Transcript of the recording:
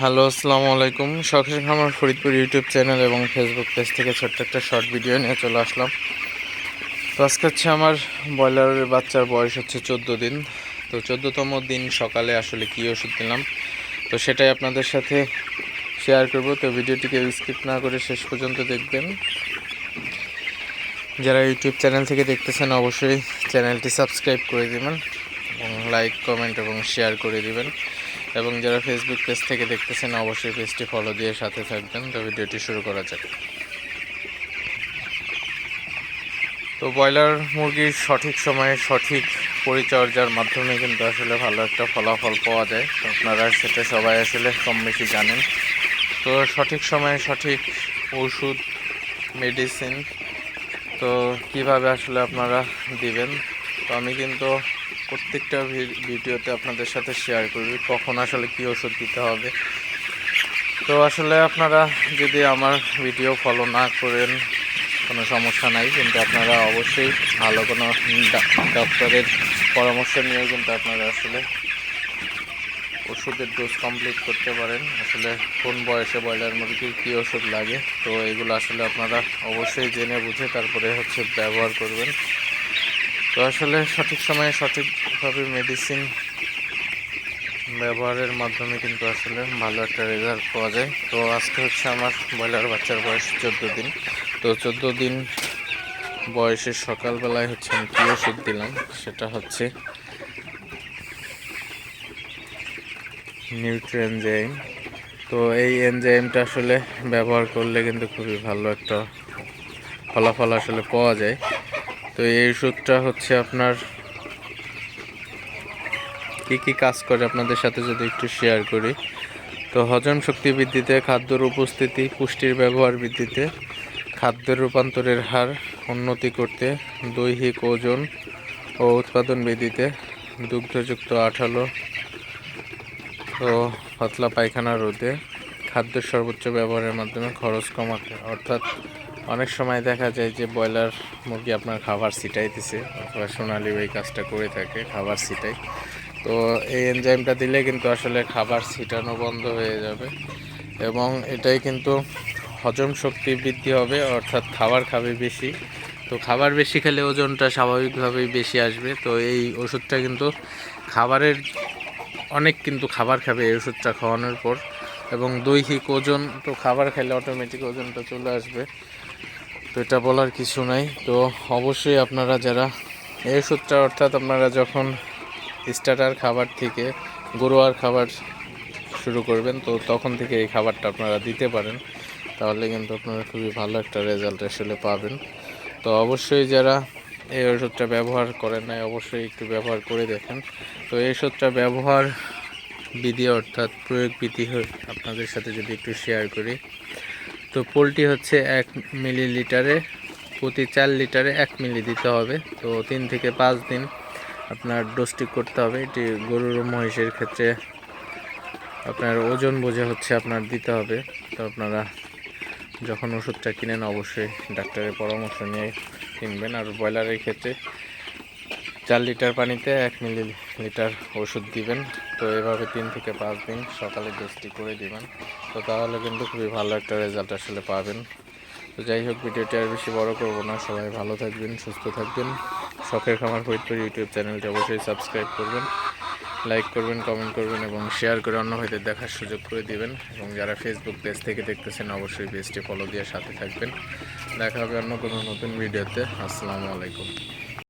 Hello, আসসালামু আলাইকুম। শখের খামার ফরিদপুর ইউটিউব চ্যানেল এবং ফেসবুক পেজ থেকে ছোট্ট একটা শর্ট ভিডিও নিয়ে চলে আসলাম। তো আজকে হচ্ছে আমার ব্রয়লারের বাচ্চার বয়স হচ্ছে চোদ্দ দিন। তো চোদ্দোতম দিন সকালে আসলে কী ওষুধ দিলাম, তো সেটাই আপনাদের সাথে শেয়ার করব। তো ভিডিওটিকে স্কিপ না করে শেষ পর্যন্ত দেখবেন। যারা ইউটিউব চ্যানেল থেকে দেখতেছেন, অবশ্যই চ্যানেলটি সাবস্ক্রাইব করে দেবেন এবং লাইক কমেন্ট এবং শেয়ার করে দিবেন। এবং যারা ফেসবুক পেজ থেকে দেখতেছেন, অবশ্যই পেজটি ফলো দিয়ে সাথে থাকবেন। তো ভিডিওটি শুরু করা যাক। তো ব্রয়লার মুরগির সঠিক সময়ে সঠিক পরিচর্যার মাধ্যমে কিন্তু আসলে ভালো একটা ফলাফল পাওয়া যায়। তো আপনারা সেটা সবাই আসলে কম বেশি জানেন। তো সঠিক সময়ে সঠিক ওষুধ মেডিসিন তো কীভাবে আসলে আপনারা দিবেন? তো আমি কিন্তু প্রত্যেকটা ভিডিওতে আপনাদের সাথে শেয়ার করি কখন আসলে কি ওষুধ দিতে হবে। তো আসলে আপনারা যদি আমার ভিডিও ফলো না করেন, কোনো সমস্যা নাই। কিন্তু আপনারা অবশ্যই ভালো কোনো ডক্টরের পরামর্শ নিয়ে কিন্তু আপনারা আসলে ওষুধের ডোজ কমপ্লিট করতে পারেন। আসলে কোন বয়সে ব্রয়লার মুরগির কী ওষুধ লাগে, তো এগুলো আসলে আপনারা অবশ্যই জেনে বুঝে তারপরে হচ্ছে ব্যবহার করবেন। তো আসলে সঠিক সময়ে সঠিকভাবে মেডিসিন ব্যবহারের মাধ্যমে কিন্তু আসলে ভালো একটা রেজাল্ট পাওয়া যায়। তো আজকে হচ্ছে আমার ব্রয়লার বাচ্চার বয়স চোদ্দ দিন। তো চোদ্দ দিন বয়সের সকালবেলায় হচ্ছে আমি কী ওষুধ দিলাম? সেটা হচ্ছে নিউট্রিয়েনজাইম তো এই এনজাইমটা আসলে ব্যবহার করলে কিন্তু খুবই ভালো একটা ফলাফল আসলে পাওয়া যায়। তো এই ওষুধটা হচ্ছে আপনার কি কি কাজ করে আপনাদের সাথে যদি একটু শেয়ার করি? তো হজম শক্তি বৃদ্ধিতে, খাদ্যর উপস্থিতি, পুষ্টির ব্যবহার বৃদ্ধিতে খাদ্যের রূপান্তরের হার উন্নতি করতে, দৈহিক ওজন ও উৎপাদন বৃদ্ধিতে, দুগ্ধযুক্ত আঠালো ও পাতলা পায়খানা রোধে, খাদ্যের সর্বোচ্চ ব্যবহারের মাধ্যমে খরচ কমাতে, অর্থাৎ অনেক সময় দেখা যায় যে ব্রয়লার মুরগি আপনার খাবার ছিটাইতেছে অথবা সোনালি ওই কাজটা করে থাকে, খাবার ছিটাই। তো এই এনজাইমটা দিলে কিন্তু আসলে খাবার ছিটানো বন্ধ হয়ে যাবে এবং এটাই কিন্তু হজম শক্তি বৃদ্ধি হবে, অর্থাৎ খাবার খাবে বেশি। তো খাবার বেশি খেলে ওজনটা স্বাভাবিকভাবেই বেশি আসবে। তো এই ওষুধটা কিন্তু খাবারের, অনেক কিন্তু খাবার খাবে এই ওষুধটা খাওয়ানোর পর এবং দৈহিক ওজন, তো খাবার খেলে অটোমেটিক ওজনটা চলে আসবে। তো এটা বলার কিছু নাই। তো অবশ্যই আপনারা যারা এই ওষুধটা অর্থাৎ আপনারা যখন স্টার্টার খাবার থেকে গরুয়ার খাবার শুরু করবেন, তো তখন থেকে এই খাবারটা আপনারা দিতে পারেন। তাহলে কিন্তু আপনারা খুবই ভালো একটা রেজাল্ট আসলে পাবেন। তো অবশ্যই যারা এই ওষুধটা ব্যবহার করেন নাই, অবশ্যই একটু ব্যবহার করে দেখেন। তো এই ওষুধটা ব্যবহার বিধি অর্থাৎ প্রয়োগ বিধি আপনাদের সাথে যদি একটু শেয়ার করি তো পোলট্রি হচ্ছে এক মিলিলিটারে, প্রতি চার লিটারে এক মিলি দিতে হবে। তো তিন থেকে পাঁচ দিন আপনার ডোজটি করতে হবে। এটি গরুর মহিষের ক্ষেত্রে আপনার ওজন বোঝে হচ্ছে আপনার দিতে হবে। তো আপনারা যখন ওষুধটা কিনেন, অবশ্যই ডাক্তারের পরামর্শ নিয়ে কিনবেন। আর ব্রয়লারের ক্ষেত্রে চার লিটার পানিতে এক মিলি লিটার ওষুধ দিবেন। তো এভাবে তিন থেকে পাঁচ দিন সকালে ডোজটি করে দিবেন। তো তাহলে কিন্তু খুবই ভালো একটা রেজাল্ট আসলে পাবেন। তো যাই হোক, ভিডিওটি আর বেশি বড় করব না। সবাই ভালো থাকবেন, সুস্থ থাকবেন। শখের খামার ফরিদপুর ইউটিউব চ্যানেলটি অবশ্যই সাবস্ক্রাইব করবেন লাইক করবেন কমেন্ট করবেন এবং শেয়ার করে অন্য ভাইদের দেখার সুযোগ করে দিবেন। এবং যারা ফেসবুক পেজ থেকে দেখতেছেন, অবশ্যই পেজটি ফলো দিয়ে সাথে থাকবেন। দেখা হবে অন্য কোনো নতুন ভিডিওতে আসসালামু আলাইকুম।